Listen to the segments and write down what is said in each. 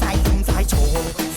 再痛再错。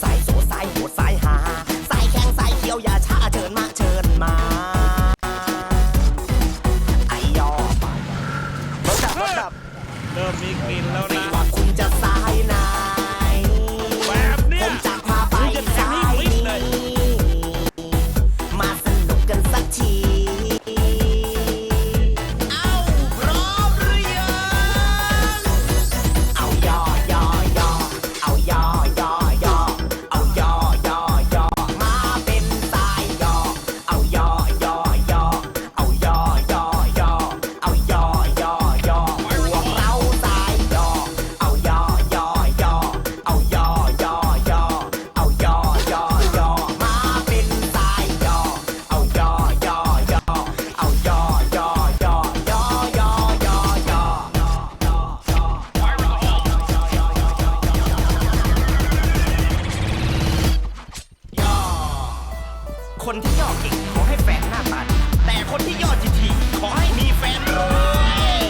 ย่อเก่ขอให้แฟนหน้าตาแต่คนที่ย่อทีทีขอให้มีแฟนรวย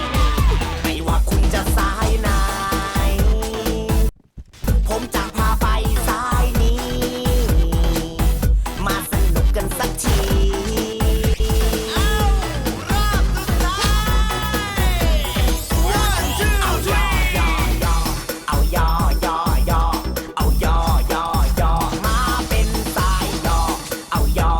ไม่ว่าคุณจะสายไหน ผมจะพาไปสายนี้ มาสนุกกันสักที เอายอ